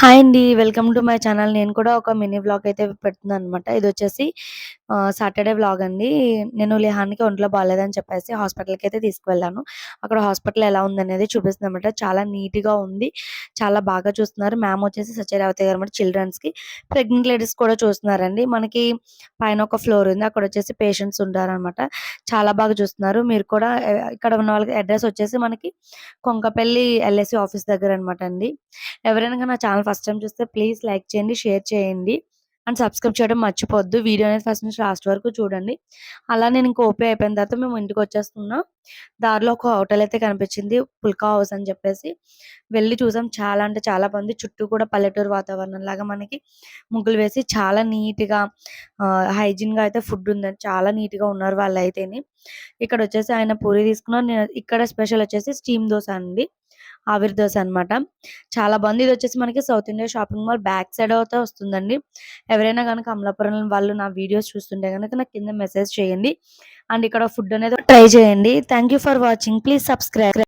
Hi అండి. Welcome to my channel. నేను కూడా ఒక మినీ వ్లాగ్ అయితే పెడుతున్నాననమాట. ఇది వచ్చేసి సాటర్డే వ్లాగ్ అండి. నేను లేహానికి ఒంట్లో బాగాలేదని చెప్పేసి హాస్పిటల్‌కైతే తీసుకువెళ్ళాను. అక్కడ హాస్పిటల్ ఎలా ఉందనేది చూపిస్తుందనమాట. చాలా నీట్‌గా ఉంది. చాలా బాగా చూస్తున్నారు. మ్యామ్ వచ్చేసి సత్యరావతి గారు అనమాట చిల్డ్రన్స్‌కి. ప్రెగ్నెంట్ లేడీస్ కూడా చూస్తున్నారండి. మనకి పైన ఒక ఫ్లోర్ ఉంది. అక్కడ వచ్చేసి పేషెంట్స్ ఉంటారనమాట. చాలా బాగా చూస్తున్నారు. మీరు కూడా ఇక్కడ ఉన్న వాళ్ళకి అడ్రస్ వచ్చేసి మనకి కొంకపల్లి ఎల్ఐసి ఆఫీస్ దగ్గర అనమాట అండి. ఎవరైనా నా ఛానల్ ఫస్ట్ టైమ్ చూస్తే ప్లీజ్ లైక్ చేయండి, షేర్ చేయండి. అండ్ సబ్స్క్రైబ్ చేయడం మర్చిపోవద్దు. వీడియో అనేది ఫస్ట్ నుంచి లాస్ట్ వరకు చూడండి. అలా నేను ఇంకా ఓపీ అయిపోయిన తర్వాత మేము ఇంటికి వచ్చేస్తున్నాం దారిలో ఒక హోటల్ అయితే కనిపించింది. పుల్కా హౌస్ అని చెప్పేసి. వెళ్ళి చూసాం. చాలా అంటే చాలా బాగుంది. చుట్టూ కూడా పల్లెటూరు వాతావరణం లాగా మనకి ముగ్గులు వేసి చాలా నీట్‌గా హైజీన్‌గా అయితే ఫుడ్ ఉందండి. చాలా నీట్‌గా ఉన్నారు వాళ్ళయితేనే ఇక్కడ వచ్చేసి ఆయన పూరి తీసుకున్నారు. నేను ఇక్కడ స్పెషల్ వచ్చేసి స్టీమ్ దోశ అండి. ఆవిరి దోస అనమాట. చాలా బాగుంది. ఇదొచ్చేసి మనకి south India shopping mall back side అయితే వస్తుందండి. ఎవరైనా కనుక అమలాపురం వాళ్ళు నా వీడియోస్ చూస్తుంటే కనుక నాకు కింద మెసేజ్ చేయండి. అండ్ ఇక్కడ ఫుడ్ అనేది ట్రై చేయండి. Thank you for watching. Please subscribe.